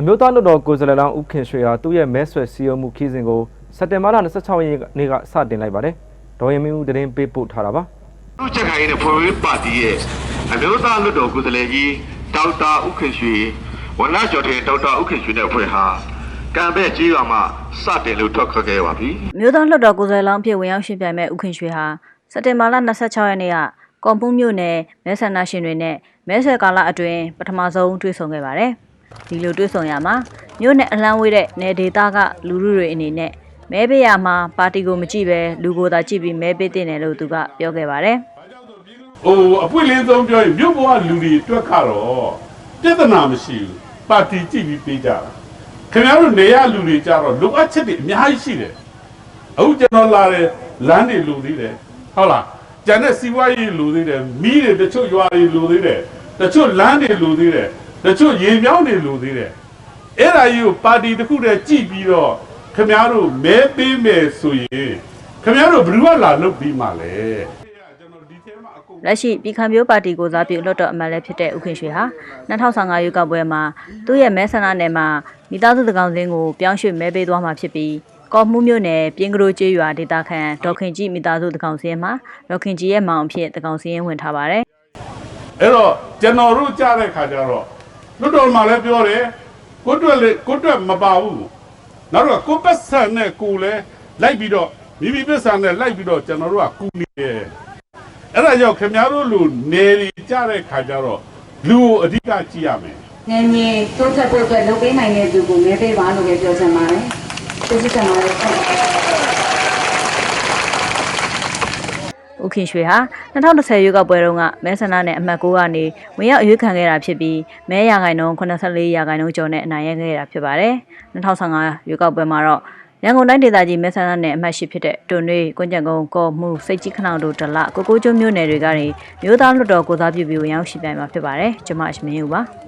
အမျိုးသားလွှတ်တော်ကိုယ်စားလှယ်လောင်းဦးခင်ရွှေဟာသူ့ရဲ့မဲဆွယ်စည်းရုံးမှုခီးစဉ်ကိုစက်တင်ဘာလ26ရက်နေ့ကစတင်လိုက်ပါတယ်။ဒေါ်ရင်မင်းဦးသတင်းပေးပို့ထားတာပါလူချက်ခိုင်တဲ့ဖွံ့ဖြိုးပါတီရဲ့အမျိုးသားလွှတ်တော်ကိုယ်စားလှယ်ကြီးဒေါက်တာဥခင်ရွှေဝနကျော်တဲ့ဒေါက်တာဥခင်ရွှေနဲ့အဖွဲ့ဟာကံပဲ့ကြီးရွာမှာစတင်လို့ထွက်ခွက်ခဲ့ပါပြီမြို့သားလွှတ်တော်ကိုယ်စားလှယ်လောင်းဖြစ်ဝင်ရောက်ရှင်ပြိုင်မဲ့ဦးခင်ရွှေဟာစက်တင်ဘာလ26ရက်နေ့ကကွန်ပူးမြို့နယ်မဲဆန္ဒရှင်တွေနဲ့မဲဆွယ်ကာလအတွင်းပထမဆုံးတွေ့ဆုံခဲ့ပါတယ်။ ဒီလိုတွေ့ဆုံရမှာမြို့နယ်အလံဝေးတဲ့နယ်ဒေသကလူလူတွေအနေနဲ့မဲပေးရမှာပါတီကိုမကြည့်ပဲလူကိုသာကြည့်ပြီးမဲပေးတင်တယ်လို့သူကပြောခဲ့ပါတယ်။ဟိုအပွင့်လင်းဆုံးပြောရင်မြို့ပေါ်ကလူတွေအတွက်ကတော့ပြဿနာမရှိဘူးပါတီကြည့်ပြီးပေးကြတာခင်ဗျားတို့နေရလူတွေကြတော့လိုအပ်ချက်တွေအများကြီးရှိတယ်အခုကျွန်တော်လာတယ်လမ်းတွေလိုသေးတယ်ဟုတ်လားကျန်တဲ့စီးပွားရေးလိုသေးတယ်မီးတွေတချို့ရွာတွေလိုသေးတယ်တချို့လမ်းတွေလိုသေးတယ် တချို့ရေမြောင်းတွေလိုသေးတယ်အဲ့ဒါကြီးကိုပါတီတစ်ခုတည်းကြည့်ပြီးတော့ခင်ဗျားတို့မဲပေးမယ်ဆိုရင်ခင်ဗျားတို့ဘယ်သူကလာလုပ်ပြီးမှလဲကျွန်တော်ဒီထဲမှာအကုန်လက်ရှိပြည်ခံမျိုးပါတီကိုစားပြုလွှတ်တော်အမတ်လည်းဖြစ်တဲ့ဦးခင်ရွှေဟာ2015ရွေးကောက်ပွဲမှာသူ့ရဲ့မဲဆန္ဒနယ်မှာမိသားစုတကောင်စင်းကိုပြောင်းရွှေ့မဲပေးသွားမှာဖြစ်ပြီးကော်မှုမြို့နယ်ပြင်းကလေးကျေးရွာဒေသခံဒေါခင်ကြီးမိသားစုတကောင်စင်းမှာဒေါခင်ကြီးရဲ့မောင်အဖြစ်တကောင်စင်းဝင်ထားပါတယ်အဲ့တော့ကျွန်တော်တို့ကြားတဲ့ခါကျတော့ လွတ်တော်မှာလည်းပြောတယ်ကိုတွက်လေကိုတွက်မပါဘူးနောက်တော့ကိုပတ်ဆန်နဲ့ကိုလည်းလိုက်ပြီးတော့မိမိပတ်ဆန်နဲ့လိုက်ပြီးတော့ကျွန်တော်တို့ကကူနေတယ်အဲ့ဒါကြောင့်ခင်ဗျားတို့လူနေရီကြားတဲ့ခါကျတော့လူကိုအဓိကကြည့်ရမယ်ငယ်ငယ်တိုးတက်ဖို့အတွက်လုပ်ပေးနိုင်တဲ့သူကိုမဲပေးပါလို့ပဲပြောချင်ပါတယ်။ကျေးဇူးတင်ပါတယ်။ ဦးခင်ရွှေဟာ2010ရွေးကောက်ပွဲတုန်းကမဲဆန္ဒနယ်အမှတ်6ကနေဝင်ရောက်အရွေးခံခဲ့တာဖြစ်ပြီးမဲရဂိုင်နှုန်း84ရာဂိုင်နှုန်းကျော်နဲ့အနိုင်ရခဲ့တာဖြစ်ပါတယ်2015ရွေးကောက်ပွဲမှာတော့ရန်ကုန်တိုင်းဒေသကြီးမဲဆန္ဒနယ်အမှတ်8ဖြစ်တဲ့တွန်တွေကွင်းကြံကုန်းကော်မှုစိတ်ကြီးခဏတို့ဒလကိုကိုကျွန်းမြို့နယ်တွေကနေမြို့သားလွှတ်တော်ကိုစားပြုပြီးဝင်ရောက်ရှိပြိုင်မှာဖြစ်ပါတယ်ကျွန်မအရှမင်းဦးပါ